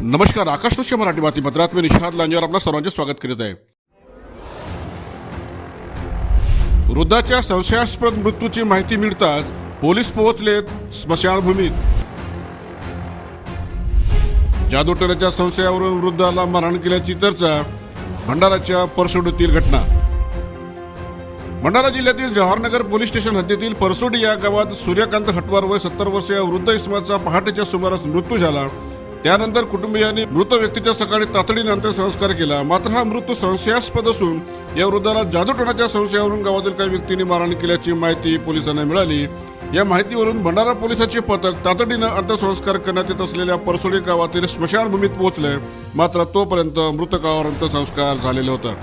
नमस्कार आकाश मराठी बातमीपत्रात. मी निषाद लांजेवर आपलं सर्वांचे स्वागत करीत आहे. वृद्धाच्या संशयास्पद मृत्यूची माहिती मिळताच पोलीस पोहोचलेत स्मशानभूमीत. जादूटोण्याच्या संशयावरून वृद्धाला मारहाण केल्याची चर्चा भंडाराच्या परसोडीतील घटना. भंडारा जिल्ह्यातील जवाहरनगर पोलीस स्टेशन हद्दीतील परसोडी या गावात सूर्यकांत हटवार वय सत्तर वर्षीय वृद्ध इसमाचा पहाटेच्या सुमारास मृत्यू झाला. त्यानंतर कुटुंबियांनी मृत व्यक्तीच्या सकाळी तातडीने अंत्यसंस्कार केला. मात्र हा मृत्यू संशयास्पद असून या वृद्धाला जादूटोणाच्या संशयावरून गावातील काही व्यक्तींनी मारहाण केल्याची माहिती पोलिसांना मिळाली. या माहितीवरून भंडारा पोलिसाचे पथक तातडीनं अंत्यसंस्कार करण्यात येत असलेल्या परसोडी गावातील स्मशानभूमीत पोहोचले. मात्र तोपर्यंत मृतकावर अंत्यसंस्कार झालेले होते.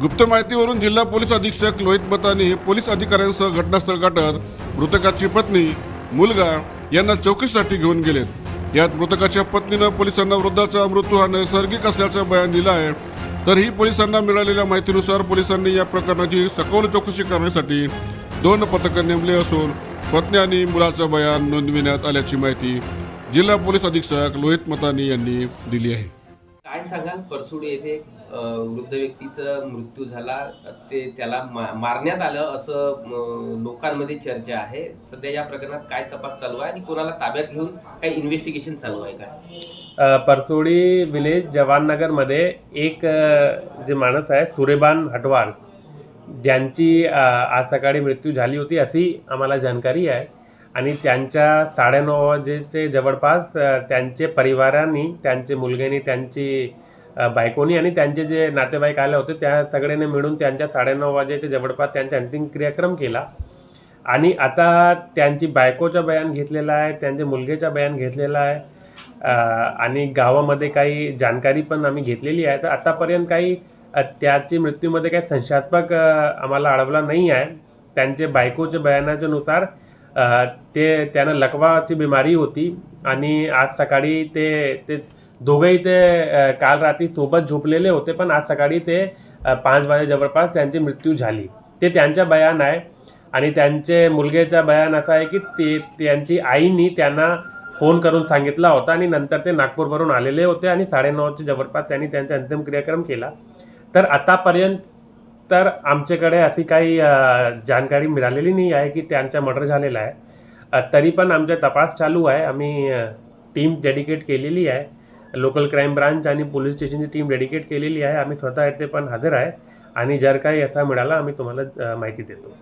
गुप्त माहितीवरून जिल्हा पोलीस अधीक्षक लोहित मतानी पोलीस अधिकाऱ्यांसह घटनास्थळ गाठत मृतकाची पत्नी मुलगा यांना चौकशीसाठी घेऊन गेलेत. यात मृतकाच्या पत्नीनं पोलिसांना वृद्धाचा मृत्यू हा नैसर्गिक असल्याचं बयान दिलं आहे. तरीही पोलिसांना मिळालेल्या माहितीनुसार पोलिसांनी या प्रकरणाची सखोल चौकशी करण्यासाठी दोन पथकं नेमले असून पत्नी आणि मुलाचं बयान नोंदविण्यात आल्याची माहिती जिल्हा पोलीस अधीक्षक लोहित मतानी यांनी दिली आहे. काय सांगाल परसुडी येथे? वृद्ध व्यक्तीचा मृत्यू झाला ते त्याला मा- मारण्यात आलं असं लोकांमध्ये चर्चा आहे. सध्या या प्रकरणात काय तपास चालू आहे आणि कोणाला ताब्यात घेऊन काही इन्व्हेस्टिगेशन चालू आहे का? अ, परसोडी विलेज जवाननगरमध्ये एक जे माणूस आहे सुरेबान हटवार ज्यांची आज सकाळी मृत्यू झाली होती अशी आम्हाला जानकारी आहे. आणि त्यांच्या साडेनऊ वाजेचे जवळपास त्यांचे परिवारांनी त्यांचे मुलग्यांनी त्यांची बायकोनी आणि त्यांचे जे नातेवाईक आले होते त्या सगळ्यांनी मिळून त्यांच्या साडेनऊ वाजेच्या जवळपास त्यांचा अंतिम क्रियाक्रम केला. आणि आता त्यांची बायकोचा बयान घेतलेलं आहे त्यांच्या मुलगेचा बयान घेतलेला आहे आणि गावामध्ये काही जानकारी पण आम्ही घेतलेली आहे. तर आतापर्यंत काही त्याची मृत्यूमध्ये काही संशयात्मक आम्हाला अडवला नाही आहे. त्यांचे बायकोच्या बयानाच्यानुसार ते त्यांना लकवाची बिमारी होती आणि आज सकाळी ते ते दोघंही ते काल रात्री सोबत झोपलेले होते पण आज सकाळी ते पाच वाजे जवळपास त्यांची मृत्यू झाली. ते त्यांच्या बयान आहे आणि त्यांचे मुलगेचा बयान असा आहे की ते त्यांची आईनी त्यांना फोन करून सांगितला होता आणि नंतर ते नागपूरवरून आलेले होते आणि साडेनऊच्या जवळपास त्यांनी त्यांचा अंतिम क्रियाक्रम केला. तर आतापर्यंत तर आमच्याकडे अशी काही जानकारी मिळालेली नाही आहे की त्यांचा मर्डर झालेला आहे. तरी पण आमचा तपास चालू आहे. आम्ही टीम डेडिकेट केलेली आहे. लोकल क्राईम ब्रांच आणि पोलीस स्टेशनची टीम डेडिकेट केलेली आहे. आम्ही स्वतः येथे पण हजर आहे आणि जर काही असा मिळाला आम्ही तुम्हाला माहिती देतो.